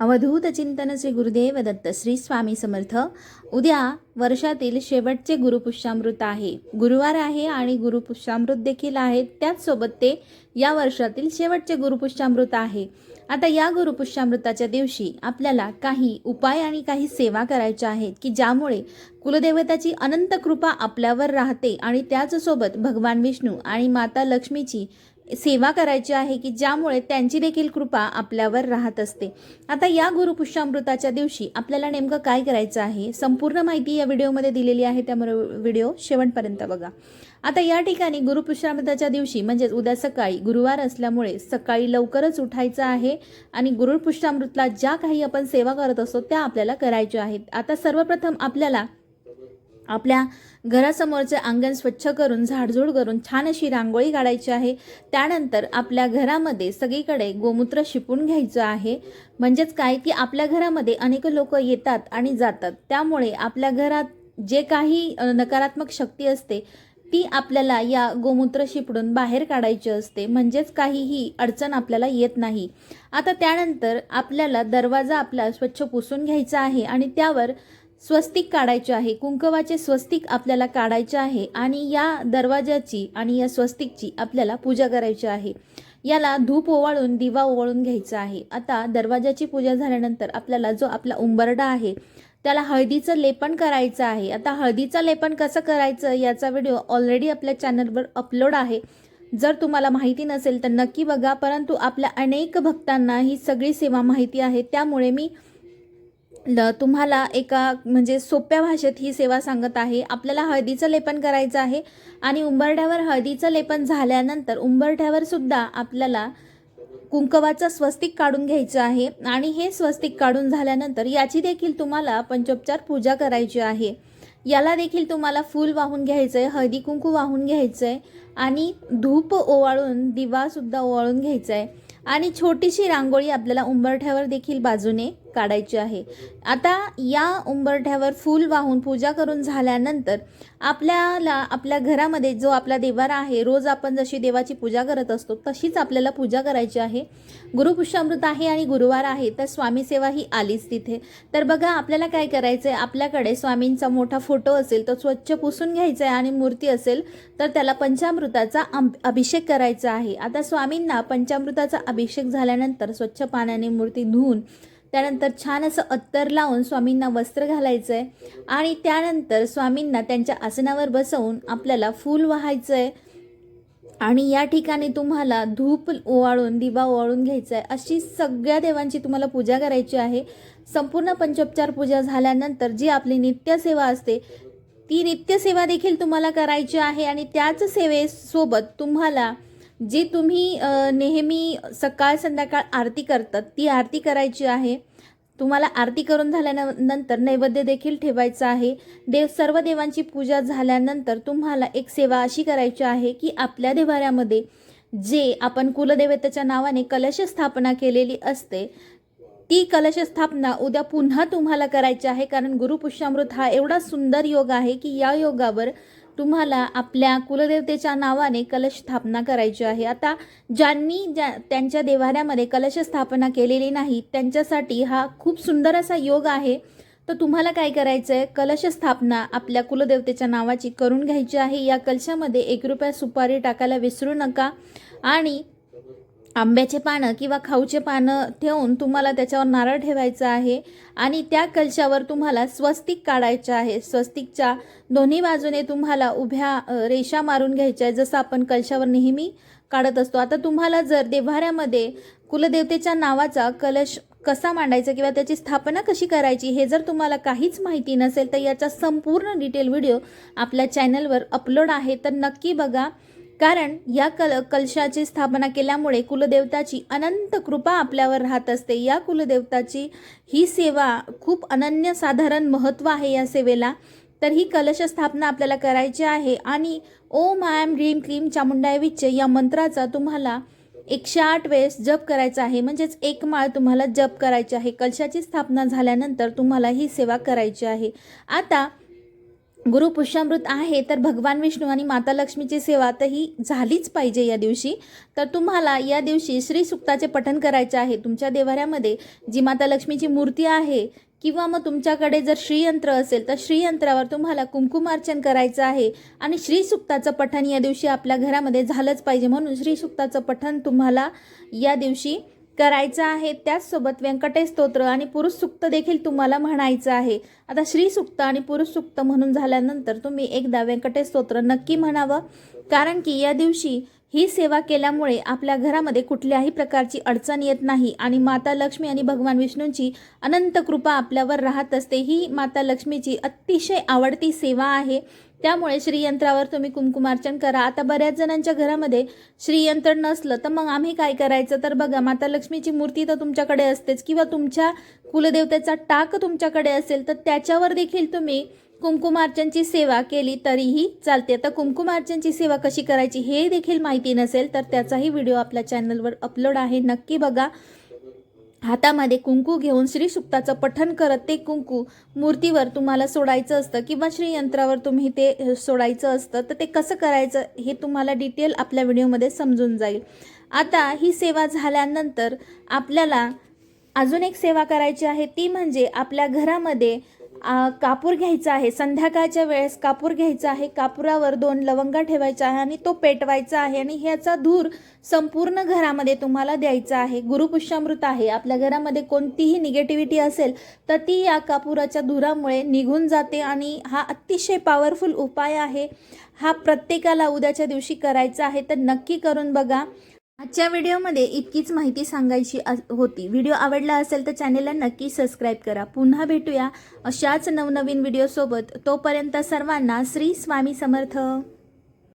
अवधूत चिंतन श्री गुरुदेव दत्त श्री स्वामी समर्थ. उद्या वर्षातील शेवटचे गुरुपुष्यामृत आहे. गुरुवार आहे आणि गुरुपुष्यामृत देखील आहे त्याचसोबत ते या वर्षातील शेवटचे गुरुपुष्यामृत आहे. आता या गुरुपुष्यामृताच्या दिवशी आपल्याला काही उपाय आणि काही सेवा करायच्या आहेत की ज्यामुळे कुलदेवताची अनंत कृपा आपल्यावर राहते आणि त्याचसोबत भगवान विष्णू आणि माता लक्ष्मीची सेवा करायची आहे की ज्यामुळे त्यांची देखील कृपा आपल्यावर राहत असते. आता या गुरुपुष्यामृताच्या दिवशी आपल्याला नेमकं काय करायचं आहे? संपूर्ण माहिती या व्हिडिओमध्ये दिलेली आहे. त्यामुळे व्हिडिओ शेवटपर्यंत बघा. आता या ठिकाणी गुरुपुष्यामृताच्या दिवशी म्हणजेच उद्या सकाळी गुरुवार असल्यामुळे सकाळी लवकरच उठायचं आहे आणि गुरुपुष्यामृतला ज्या काही आपण सेवा करत असतो त्या आपल्याला करायच्या आहेत. आता सर्वप्रथम आपल्याला आपल्या घरासमोरचे अंगण स्वच्छ करून झाडझूड करून छान अशी रांगोळी काढायची आहे. त्यानंतर आपल्या घरामध्ये सगळीकडे गोमूत्र शिपून घ्यायचं आहे. म्हणजेच काय की आपल्या घरामध्ये अनेक लोक येतात आणि जातात. त्यामुळे आपल्या घरात जे काही नकारात्मक शक्ती असते ती आपल्याला या गोमूत्र शिपडून बाहेर काढायची असते. म्हणजेच काहीही अडचण आपल्याला येत नाही. आता त्यानंतर आपल्याला दरवाजा आपला स्वच्छ पुसून घ्यायचा आहे आणि त्यावर स्वस्तिक काढायचे आहे. कुंकवाचे स्वस्तिक आपल्याला काढायचे आहे आणि या दरवाजाची आणि या स्वस्तिकची आपल्याला पूजा करायची आहे. याला धूप ओवाळून दिवा ओवाळून घ्यायचा आहे. आता दरवाजाची पूजा झाल्यानंतर आपल्याला जो आपला उंबरडा आहे त्याला हळदीचं लेपन करायचं आहे. आता हळदीचं लेपन कसं करायचं याचा व्हिडिओ ऑलरेडी आपल्या चॅनलवर अपलोड आहे. जर तुम्हाला माहिती नसेल तर नक्की बघा. परंतु आपल्या अनेक भक्तांना ही सगळी सेवा माहिती आहे. त्यामुळे मी ल तुम्हाला एका म्हणजे सोप्या भाषेत ही सेवा सांगत आहे. आपल्याला हळदीचं लेपन करायचं आहे आणि उंबरठ्यावर हळदीचं लेपन झाल्यानंतर उंबरठ्यावर सुद्धा आपल्याला कुंकवाचं स्वस्तिक काढून घ्यायचं आहे. आणि हे स्वस्तिक काढून झाल्यानंतर याची देखील तुम्हाला पंचोपचार पूजा करायची आहे. याला देखील तुम्हाला फूल वाहून घ्यायचं आहे हळदी कुंकू वाहून घ्यायचं आहे आणि धूप ओवाळून दिवासुद्धा ओवाळून घ्यायचा आहे आणि छोटीशी रांगोळी आपल्याला उंबरठ्यावर देखील बाजूने काढायची आहे. आता या उंबरठ्यावर फूल वाहून पूजा करून झाल्यानंतर आपल्याला आपल्या घरामध्ये जो आपला देवारा आहे रोज आपण जशी देवाची पूजा करत असतो तशीच आपल्याला पूजा करायची आहे. गुरुपुष्यामृत आहे आणि गुरुवार आहे तर स्वामी सेवा ही आलीच तिथे. तर बघा आपल्याला काय करायचं आहे आपल्याकडे स्वामींचा मोठा फोटो असेल तर स्वच्छ पुसून घ्यायचा आहे आणि मूर्ती असेल तर त्याला पंचामृताचा अभिषेक करायचा आहे. आता स्वामींना पंचामृताचा अभिषेक झाल्यानंतर स्वच्छ पाण्याने मूर्ती धुवून त्यानंतर छान असं अत्तर लावून स्वामींना वस्त्र घालायचं आहे आणि त्यानंतर स्वामींना त्यांच्या आसनावर बसवून आपल्याला फूल व्हायचं आहे आणि या ठिकाणी तुम्हाला धूप ओवाळून दिवा ओवाळून घ्यायचा आहे अशी सगळ्या देवांची तुम्हाला पूजा करायची आहे. संपूर्ण पंचोपचार पूजा झाल्यानंतर जी आपली नित्यसेवा असते ती नित्यसेवा देखील तुम्हाला करायची आहे. आणि त्याच सेवेसोबत तुम्हाला जी तुम्ही नेहमी सकाळ संध्याकाळ आरती करतात ती आरती करायची आहे. तुम्हाला आरती करून झाल्यानंतर नैवेद्य देखील ठेवायचं आहे. देव सर्व देवांची पूजा झाल्यानंतर तुम्हाला एक सेवा अशी करायची आहे की आपल्या देवाऱ्यामध्ये जे आपण कुलदेवतेच्या नावाने कलश स्थापना केलेली असते ती कलश स्थापना उद्या पुन्हा तुम्हाला करायची आहे. कारण गुरुपुष्यामृत हा एवढा सुंदर योग आहे की या योगावर तुम्हाला आपल्या कुलदेवतेच्या नावाने कलश स्थापना करायची आहे. आता ज्यांनी ज्या त्यांच्या देवाऱ्यामध्ये कलश स्थापना केलेली नाही त्यांच्यासाठी हा खूप सुंदर असा योग आहे. तर तुम्हाला काय करायचं आहे कलश स्थापना आपल्या कुलदेवतेच्या नावाची करून घ्यायची आहे. या कलशामध्ये एक रुपया सुपारी टाकायला विसरू नका. आणि आंब्याचे पानं किंवा खाऊचे पानं ठेवून तुम्हाला त्याच्यावर नारळ ठेवायचा आहे आणि त्या कलशावर तुम्हाला स्वस्तिक काढायचं आहे. स्वस्तिकच्या दोन्ही बाजूने तुम्हाला उभ्या रेषा मारून घ्यायच्या आहे जसं आपण कलशावर नेहमी काढत असतो. आता तुम्हाला जर देव्हाऱ्यामध्ये कुलदेवतेच्या नावाचा कलश कसा मांडायचा किंवा त्याची स्थापना कशी करायची हे जर तुम्हाला काहीच माहिती नसेल तर याचा संपूर्ण डिटेल व्हिडिओ आपल्या चॅनलवर अपलोड आहे. तर नक्की बघा. कारण या कल कलशाची स्थापना केल्यामुळे कुलदेवताची अनंत कृपा आपल्यावर राहत असते. या कुलदेवताची ही सेवा खूप अनन्यसाधारण महत्त्व आहे या सेवेला. तर ही कलश स्थापना आपल्याला करायची आहे आणि ओम आयम ह्रीम क्लीम चामुंडाय विच्चे या मंत्राचा तुम्हाला एकशे आठ वेळेस जप करायचा आहे. म्हणजेच एक माळ तुम्हाला जप करायची आहे. कलशाची स्थापना झाल्यानंतर तुम्हाला ही सेवा करायची आहे. आता गुरु पुष्यामृत आहे तर भगवान विष्णू आणि माता लक्ष्मीची सेवा तर ही झालीच पाहिजे या दिवशी. तर तुम्हाला या दिवशी श्री सुक्ताचे पठण करायचे आहे. तुमच्या देवाऱ्यामध्ये जी माता लक्ष्मीची मूर्ती आहे किंवा मग तुमच्याकडे जर श्रीयंत्र असेल तर श्रीयंत्रावर तुम्हाला कुंकुमार्चन करायचं आहे. आणि श्रीसुक्ताचं पठण या दिवशी आपल्या घरामध्ये झालंच पाहिजे. म्हणून श्रीसुक्ताचं पठण तुम्हाला या दिवशी करायचं आहे त्याचसोबत व्यंकटेश स्तोत्र आणि पुरुष सुक्त देखील तुम्हाला म्हणायचं आहे. आता श्री सुक्त आणि पुरुष सुक्त म्हणून झाल्यानंतर तुम्ही एकदा व्यंकटेश स्तोत्र नक्की म्हणावं. कारण की या दिवशी ही सेवा केल्यामुळे आपल्या घरामध्ये कुठल्याही प्रकारची अडचण येत नाही आणि माता लक्ष्मी आणि भगवान विष्णूंची अनंत कृपा आपल्यावर राहत असते. ही माता लक्ष्मीची अतिशय आवडती सेवा आहे. त्यामुळे श्रीयंत्रावर तुम्ही कुमकुमार्चन करा. आता बऱ्याच जणांच्या घरामध्ये श्रीयंत्र नसलं तर मग आम्ही काय करायचं? तर बघा माता लक्ष्मीची मूर्ती तर तुमच्याकडे असतेच किंवा तुमच्या कुलदेवतेचा टाक तुमच्याकडे असेल तर त्याच्यावर देखील तुम्ही कुंकुमार्चनची सेवा केली तरीही चालते. आता कुंकुमार्चनची सेवा कशी करायची हे देखील माहिती नसेल तर त्याचाही व्हिडिओ आपल्या चॅनलवर अपलोड आहे. नक्की बघा. हातामध्ये कुंकू घेऊन श्रीसुक्ताचं पठन करत ते कुंकू मूर्तीवर तुम्हाला सोडायचं असतं किंवा श्रीयंत्रावर तुम्ही ते सोडायचं असतं तर ते कसं करायचं हे तुम्हाला डिटेल आपल्या व्हिडिओमध्ये समजून जाईल. आता ही सेवा झाल्यानंतर आपल्याला अजून एक सेवा करायची आहे ती म्हणजे आपल्या घरामध्ये कापूर घ्यायचा आहे. संध्याकाळच्या वेळेस कापूर घ्यायचा आहे. कापुरावर दोन लवंगा ठेवायचा आहे आणि तो पेटवायचा आहे आणि ह्याचा धूर संपूर्ण घरामध्ये तुम्हाला द्यायचा आहे. गुरुपुष्यामृत आहे. आपल्या घरामध्ये कोणतीही निगेटिव्हिटी असेल तर ती या कापुराच्या धुरामुळे निघून जाते आणि हा अतिशय पॉवरफुल उपाय आहे. हा प्रत्येकाला उद्याच्या दिवशी करायचा आहे. तर नक्की करून बघा. आजच्या व्हिडिओमध्ये इतकीच माहिती सांगायची होती. व्हिडिओ आवडला असेल तर चॅनेलला नक्की सबस्क्राईब करा. पुन्हा भेटूया अशाच नवनवीन व्हिडिओसोबत. तोपर्यंत सर्वांना श्री स्वामी समर्थ.